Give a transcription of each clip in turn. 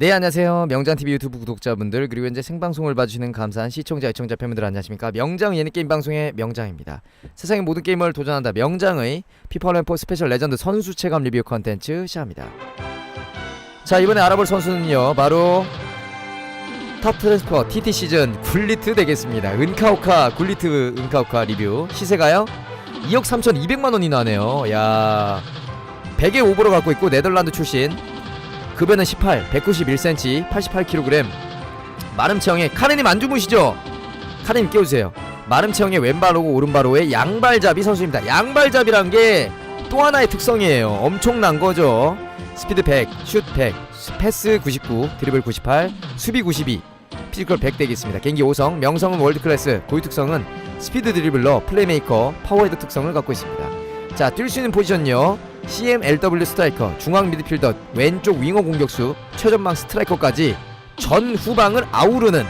네 안녕하세요. 명장TV 유튜브 구독자분들 그리고 현재 생방송을 봐주시는 감사한 시청자 시청자 팬분들 안녕하십니까? 명장 예능게임 방송의 명장입니다. 세상의 모든 게임을 도전한다. 명장의 피파올림포 스페셜 레전드 선수 체감 리뷰 컨텐츠 시작합니다. 자 이번에 알아볼 선수는요 바로 탑 트랜스퍼 TT 시즌 굴리트 되겠습니다. 은카오카 굴리트 은카오카 리뷰. 시세가요? 2억 3,200만원이 나네요. 야 100의 오버로 갖고 있고 네덜란드 출신 급여는 18, 191cm, 88kg. 마름 체형의 카레님 안 주무시죠? 카레님 깨우세요. 마름 체형의 왼발로고 오른발로의 양발잡이 선수입니다. 양발잡이란 게 또 하나의 특성이에요. 엄청난 거죠. 스피드 100, 슛 100, 패스 99, 드리블 98, 수비 92, 피지컬 100 되겠습니다. 개인기 5성, 명성은 월드클래스, 고유 특성은 스피드 드리블러, 플레이메이커, 파워헤드 특성을 갖고 있습니다. 자, 뛸 수 있는 포지션요. CMLW 스트라이커, 중앙 미드필더, 왼쪽 윙어 공격수, 최전방 스트라이커까지 전 후방을 아우르는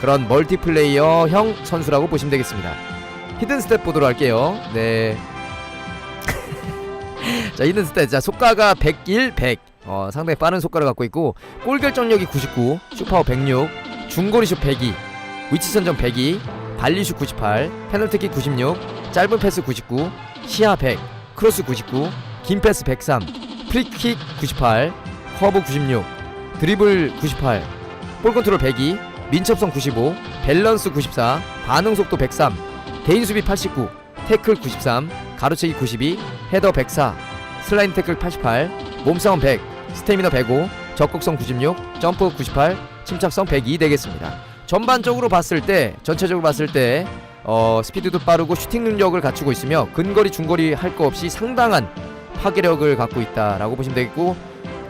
그런 멀티플레이어형 선수라고 보시면 되겠습니다. 히든 스텝 보도록 할게요. 네. 자, 히든 스텝. 자, 속가가 101, 100. 어, 상당히 빠른 속가를 갖고 있고 골 결정력이 99, 슈파워 106, 중거리슛 102, 위치 선정 102, 발리슛 98, 페널티킥 96, 짧은 패스 99, 시야 100, 크로스 99, 긴 패스 103, 프리킥 98, 커브 96, 드리블 98, 볼 컨트롤 102, 민첩성 95, 밸런스 94, 반응 속도 103, 개인 수비 89, 태클 93, 가로채기 92, 헤더 104, 슬라이드 태클 88, 몸싸움 100, 스태미너 105, 적극성 96, 점프 98, 침착성 102 되겠습니다. 전반적으로 봤을 때, 전체적으로 봤을 때, 어, 스피드도 빠르고 슈팅 능력을 갖추고 있으며 근거리 중거리 할 거 없이 상당한 파괴력을 갖고 있다라고 보시면 되겠고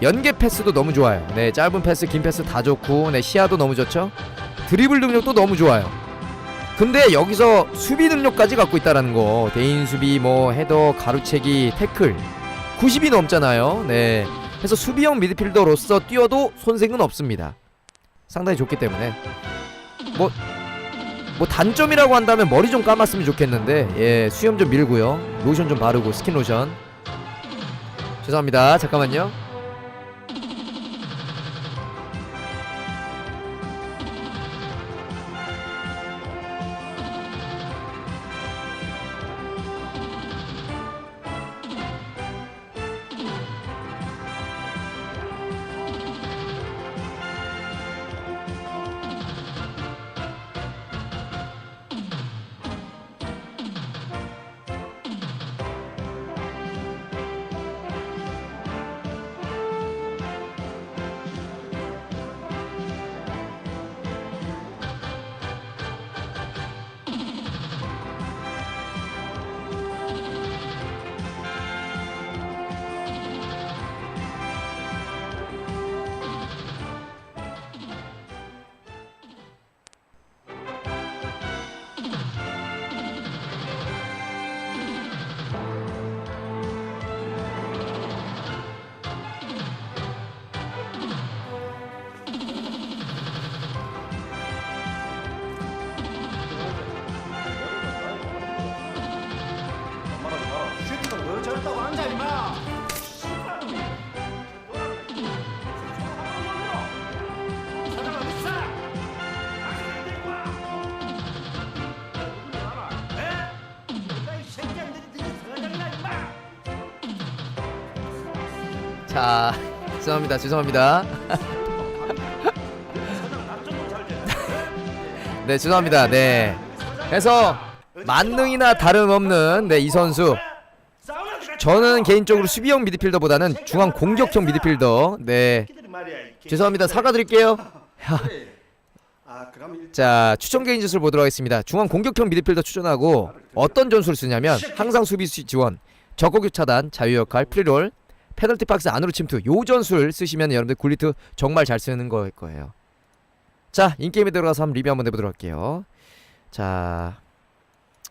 연계 패스도 너무 좋아요. 네, 짧은 패스, 긴 패스 다 좋고, 네, 시야도 너무 좋죠. 드리블 능력도 너무 좋아요. 근데 여기서 수비 능력까지 갖고 있다라는 거. 대인 수비, 뭐 헤더, 가로채기, 태클 90이 넘잖아요. 네. 그래서 수비형 미드필더로서 뛰어도 손색은 없습니다. 상당히 좋기 때문에 뭐 뭐 단점이라고 한다면 머리 좀 감았으면 좋겠는데 예 수염 좀 밀고요 로션 좀 바르고 스킨 로션 죄송합니다. 잠깐만요 자 죄송합니다 죄송합니다. 네 죄송합니다 네. 그래서 만능이나 다름없는 네 이 선수. 저는 개인적으로 수비형 미드필더보다는 중앙 공격형 미드필더 네. 죄송합니다 사과드릴게요. 자 추천 개인 전술 보도록 하겠습니다. 중앙 공격형 미드필더 추천하고 어떤 전술을 쓰냐면 항상 수비 수 지원 적공격 차단 자유 역할 프리롤 페널티 박스 안으로 침투. 요 전술 쓰시면 여러분들 굴리트 정말 잘 쓰는 거일 거예요. 자 인게임에 들어가서 한번 리뷰 한번 해보도록 할게요. 자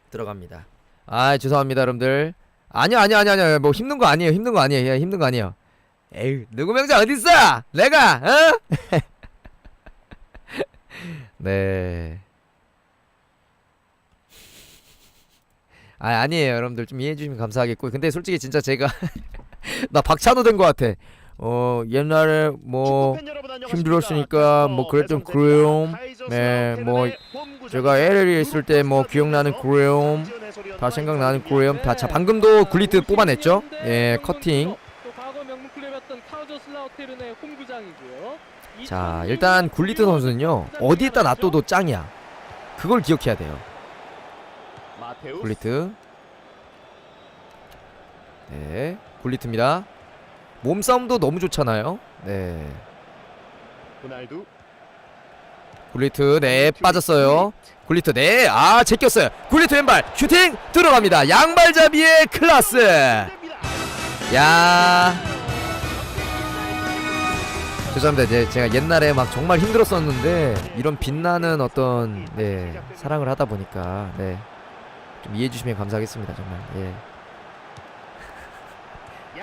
들어갑니다. 아 죄송합니다 여러분들. 아니요 아니요 아니요 아니요. 뭐 힘든 거 아니에요. 힘든 거 아니에요. 예, 힘든 거 아니에요. 에이 누구 명장 어딨어? 내가 어? 네. 아 아니에요 여러분들. 좀 이해해 주시면 감사하겠고. 근데 솔직히 진짜 제가 나 박찬호 된 것 같아. 어 옛날에 뭐 힘들었으니까 뭐 그랬던 그리움. 네, 뭐 제가 LL에 있을 때 뭐 기억나는 그리움 다 생각나는 그리움. 다자 방금도 굴리트 뽑아냈죠? 예 커팅. 자 일단 굴리트 선수는요 어디에다 놔둬도 짱이야. 그걸 기억해야 돼요. 굴리트. 네 굴리트입니다. 몸싸움도 너무 좋잖아요. 네. 호날두. 굴리트 네 빠졌어요. 굴리트. 네아 제꼈어요. 굴리트 왼발 슈팅 들어갑니다. 양발잡이의 클라스. 야. 죄송합니다. 이제 제가 옛날에 막 정말 힘들었었는데 이런 빛나는 어떤 네 사랑을 하다 보니까 네좀 이해해 주시면 감사하겠습니다 정말. 예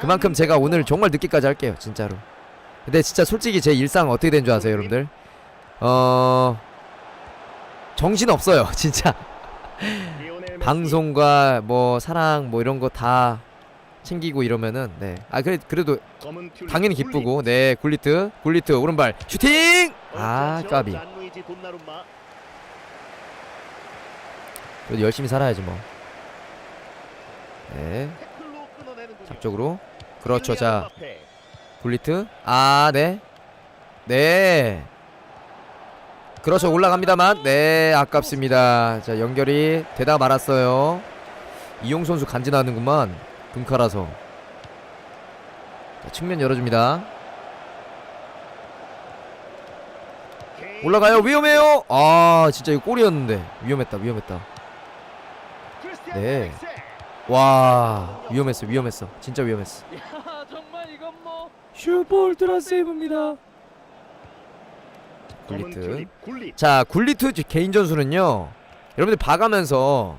그만큼 제가 오늘 정말 늦게까지 할게요 진짜로 근데 진짜 솔직히 제 일상 어떻게 된 줄 아세요 여러분들 어 정신 없어요 진짜. 방송과 뭐 사랑 뭐 이런 거 다 챙기고 이러면은 네아 그래 그래도 당연히. 기쁘고 네 굴리트 굴리트 오른발 슈팅 아. 까비. 그래도 열심히 살아야지 뭐네 태클로 끊어내는군요. 잡쪽으로 그렇죠. 자 음바페. 굴리트. 아네네. 네. 그렇죠. 올라갑니다만. 네 아깝습니다. 자 연결이 되다 말았어요. 이용 선수 간지나는구만. 금카라서. 자, 측면 열어줍니다. 올라가요. 위험해요. 아 진짜 이거 골이었는데. 위험했다. 위험했다. 네. 와 위험했어 위험했어. 진짜 위험했어. 야 정말 이건 뭐. 슈퍼 울트라 세이브입니다. 검은 굴리트 굴리. 자 굴리트 개인 전술은요 여러분들 봐가면서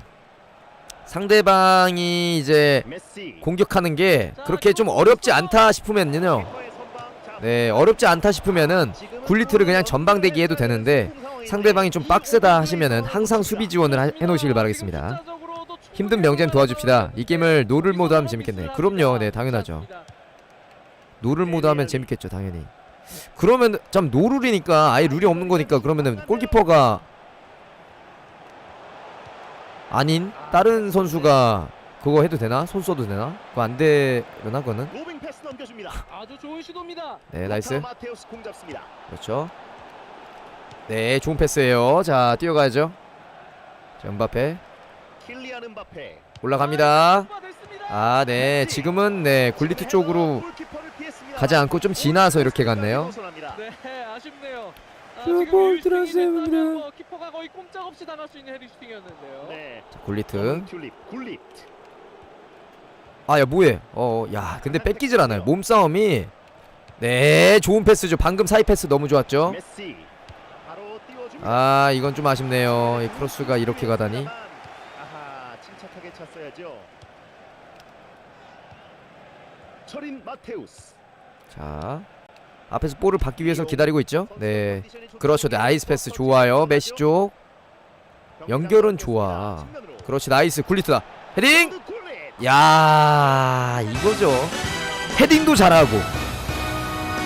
상대방이 이제. 공격하는 게 그렇게 좀 어렵지 않다 싶으면요 네 어렵지 않다 싶으면은 굴리트를 그냥 전방 대기 해도 되는데 상대방이 좀 빡세다 하시면은 항상 수비 지원을 하- 해놓으시길 바라겠습니다 힘든 명잼 도와줍시다. 이 게임을 노를 모드 하면 재밌겠네. 그럼요. 네 당연하죠. 노를 모드 하면 재밌겠죠 당연히. 그러면 참 노룰이니까 아예 룰이 없는 거니까 그러면은 골키퍼가 아닌 다른 선수가 그거 해도 되나? 손 써도 되나? 그거 안 되나 그거는? 네 나이스. 그렇죠. 네 좋은 패스예요. 자 뛰어가야죠. 자 은바페 킬리안 음바페. 올라갑니다 됐습니다. 아 네 지금은 네 굴리트 쪽으로 골키퍼를 피했습니다. 가지 않고 좀 지나서 이렇게 갔네요. 네 아쉽네요. 아, 지금 울트라 슈팅이 있었다면 세븐이다. 뭐 키퍼가 거의 꼼짝없이 나갈 수 있는 헤딩 슈팅이었는데요. 네. 자 굴리트 검은 튤립 굴리. 아야 뭐해 어야 근데 뺏기질 않아요 몸싸움이 네 좋은 패스죠 방금 사이 패스 너무 좋았죠 메시. 바로 띄워줍니다. 아 이건 좀 아쉽네요 이 크로스가 이렇게 가다니 찼어야죠. 철인 마테우스. 자 앞에서 볼을 받기 위해서 기다리고 있죠? 네 그렇죠. 네, 아이스 패스 좋아요. 메시 쪽. 연결은 좋아. 그렇지 나이스. 굴리트다. 헤딩! 야 이거죠. 헤딩도 잘하고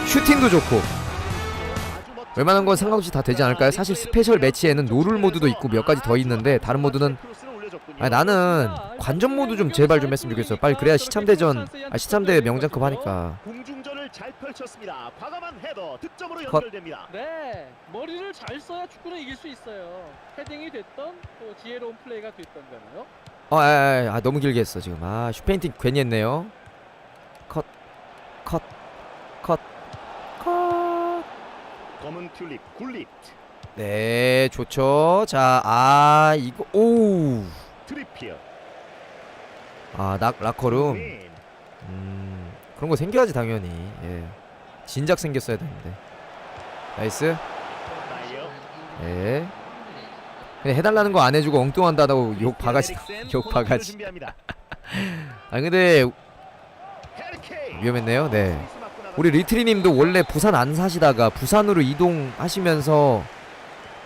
슈팅도 좋고. 웬만한 건 상관없이 다 되지 않을까요? 사실 스페셜 매치에는 노룰 모드도 있고 몇 가지 더 있는데 다른 모드는 아 나는 관전 모드 좀 제발 좀 했으면 좋겠어 빨리 그래야 시참대전 아 시참대 명장급 하니까 공중전을 잘 펼쳤습니다. 과감한 헤더 득점으로 컷. 연결됩니다. 네, 머리를 잘 써야 축구는 이길 수 있어요. 헤딩이 됐던 또 지혜로운 플레이가 됐던 거네요. 어, 아, 아, 아, 너무 길게 했어 지금 아 슈페인팅 괜히 했네요 컷 컷 컷 컷 검은 튤립 굴릿 네 좋죠 자 아 이거 오 우 트리피어 아 락, 라커룸. 윈. 음 그런 거 생겨야지 당연히. 예. 진작 생겼어야 되는데. 나이스. 예. 그냥 해달라는 거 안 해주고 엉뚱한다고 욕 바가지 욕 바가지. 아 근데. 위험했네요. 네. 우리 리트리님도 원래 부산 안 사시다가 부산으로 이동하시면서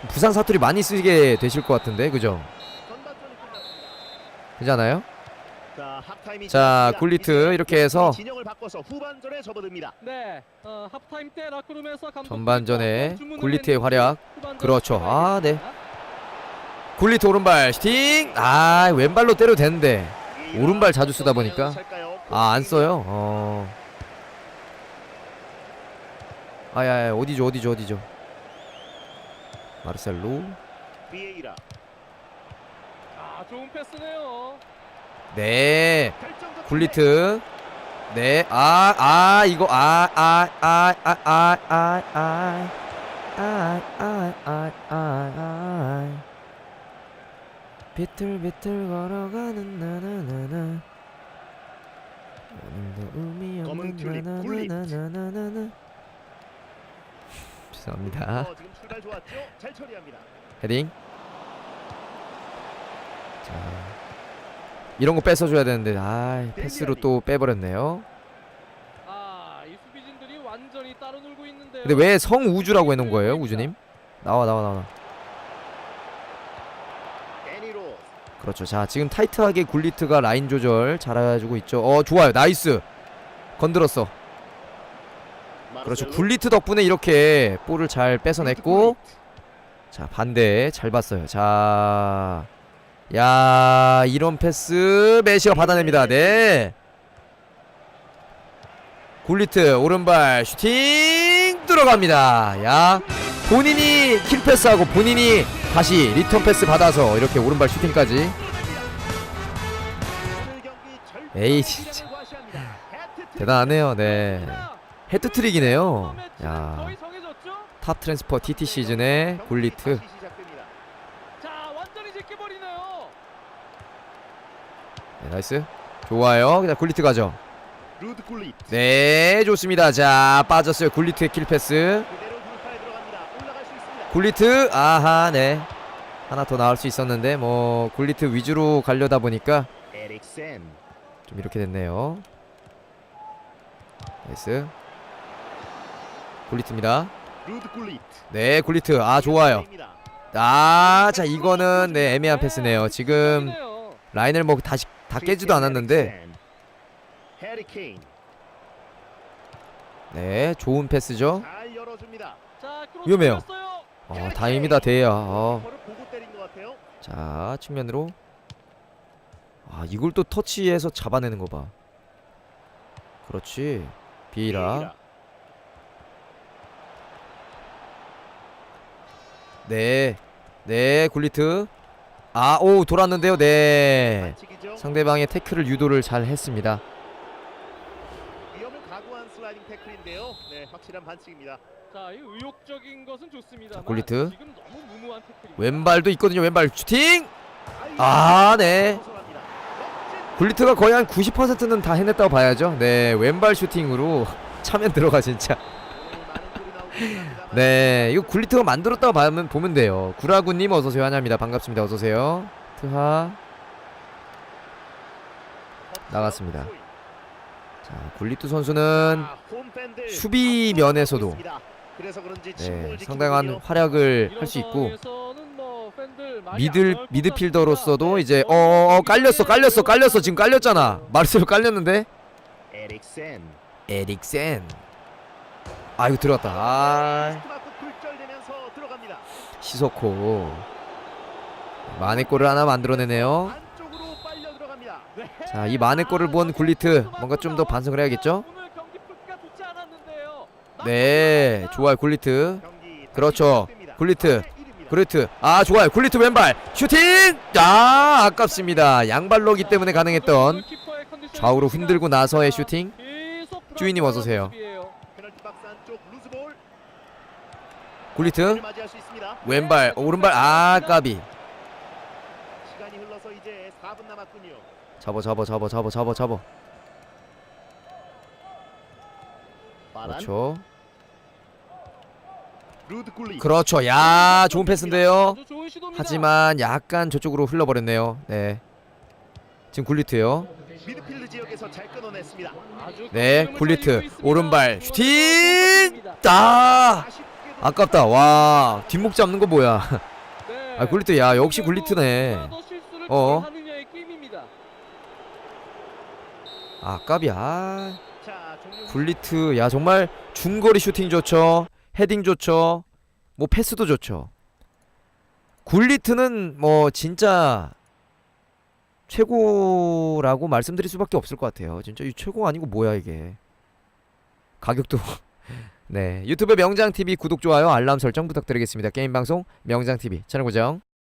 부산 사투리 많이 쓰게 되실 것 같은데 그죠 되지 않아요? 자, 굴리트 이렇게 해서 전반전에 굴리트의 활약 그렇죠. 아, 네. 굴리트 오른발 슈팅. 아, 왼발로 때려도 되는데 오른발 자주 쓰다 보니까 아, 안 써요. 어. 아야, 어디죠? 어디죠? 어디죠? 마르셀로 좋은 패스네요. 네. 굴리트. 네. 아, 아, 이거 아, 아, 아, 아, 아, 아, 아. 아, 아, 아, 아, 아. 비틀비틀 걸어가는 나나나나. 오늘도 의미 없는 나나나나나나. 죄송합니다. 헤딩. 자. 이런 거 뺏어줘야 되는데, 아, 패스로 또 빼버렸네요. 아. 근데 왜 성우주라고 해놓은 거예요, 우주님? 나와, 나와, 나와. 그렇죠. 자, 지금 타이트하게 굴리트가 라인 조절 잘해주고 있죠. 어, 좋아요. 나이스. 건드렸어. 그렇죠. 굴리트 덕분에 이렇게 볼을 잘 뺏어냈고, 자, 반대 잘 봤어요. 자, 야, 이런 패스 메시가 받아냅니다. 네. 굴리트 오른발 슈팅 들어갑니다. 야, 본인이 킬 패스하고 본인이 다시 리턴 패스 받아서 이렇게 오른발 슈팅까지. 에이, 진짜. 대단하네요. 네. 헤트트릭이네요. 야. 야, 거의 정해졌죠? 탑 트랜스퍼 TT 시즌의 굴리트. 다시 시작됩니다. 자, 완전히 제껴버리네요. 네, 나이스. 좋아요. 그냥 굴리트 가죠. 네, 좋습니다. 자, 빠졌어요. 굴리트의 킬 패스. 그대로 돌파에 들어갑니다. 올라갈 수 있습니다. 굴리트, 아하, 네. 하나 더 나올 수 있었는데, 뭐, 굴리트 위주로 가려다 보니까. 좀 이렇게 됐네요. 나이스. 굴리트입니다. 네, 굴리트. 아, 좋아요. 아, 자, 이거는, 네, 애매한 패스네요. 지금 좋네요. 라인을 뭐 다시 다 깨지도 않았는데. 네, 좋은 패스죠. 위험해요. 어, 다행입니다, 대야. 어. 자 측면으로 아 이걸 또 터치해서 잡아내는 거봐 그렇지 비이라 네네 굴리트 아 오 돌았는데요 네. 상대방의 태클을 유도를 잘 했습니다 위험을 각오한 슬라이딩 태클인데요. 네, 확실한 반칙입니다. 자, 이 의욕적인 것은 좋습니다. 자, 굴리트. 지금 너무 무모한 태클입니다. 왼발도 있거든요 왼발 슈팅 아네 벗어납니다. 멋진 굴리트가 거의 한 90%는 다 해냈다고 봐야죠 네 왼발 슈팅으로 차면 들어가 진짜 네, 이거 굴리트가 만들었다고 보면, 보면 돼요. 구라구님 어서오세요. 환영합니다. 반갑습니다. 어서오세요. 트하. 나갔습니다. 자, 굴리트 선수는 수비 면에서도 네, 상당한. 활약을 할 수 있고, 미들, 미드필더로서도. 이제, 네, 어, 어, 너무 깔렸어, 깔렸어, 깔렸어. 지금 깔렸잖아. 마르셀로 깔렸는데? 에릭센 에릭센. 아 이거 들어갔다. 아. 시소코 만의 골을 하나 만들어내네요. 자, 이 만의 골을 본 굴리트 뭔가 좀 더 반성을 해야겠죠? 네, 좋아요 굴리트. 그렇죠, 굴리트. 굴리트. 아, 좋아요 굴리트 왼발 슈팅. 아, 아깝습니다. 양발로기 때문에 가능했던 좌우로 흔들고 나서의 슈팅. 주인님 어서 오세요. 굴리트 왼발 오른발 아 까비 잡아 잡아 잡아 잡아 잡아 잡아 그렇죠 그렇죠 야 좋은 패스인데요 하지만 약간 저쪽으로 흘러버렸네요 네 지금 굴리트요 네 굴리트 오른발 슈팅 따 아! 아깝다. 와, 뒷목 잡는 거 뭐야. 네. 아, 굴리트. 야, 역시 굴리트네. 어. 아 종료 굴리트 야 정말 중거리 슈팅 좋죠 헤딩 좋죠 뭐 패스도 좋죠 굴리트는 뭐 진짜 최고라고 말씀드릴 수밖에 없을 것 같아요 진짜 이 최고 아니고 뭐야 이게 가격도 네 유튜브 명장TV 구독 좋아요 알람 설정 부탁드리겠습니다. 게임 방송 명장TV 채널 고정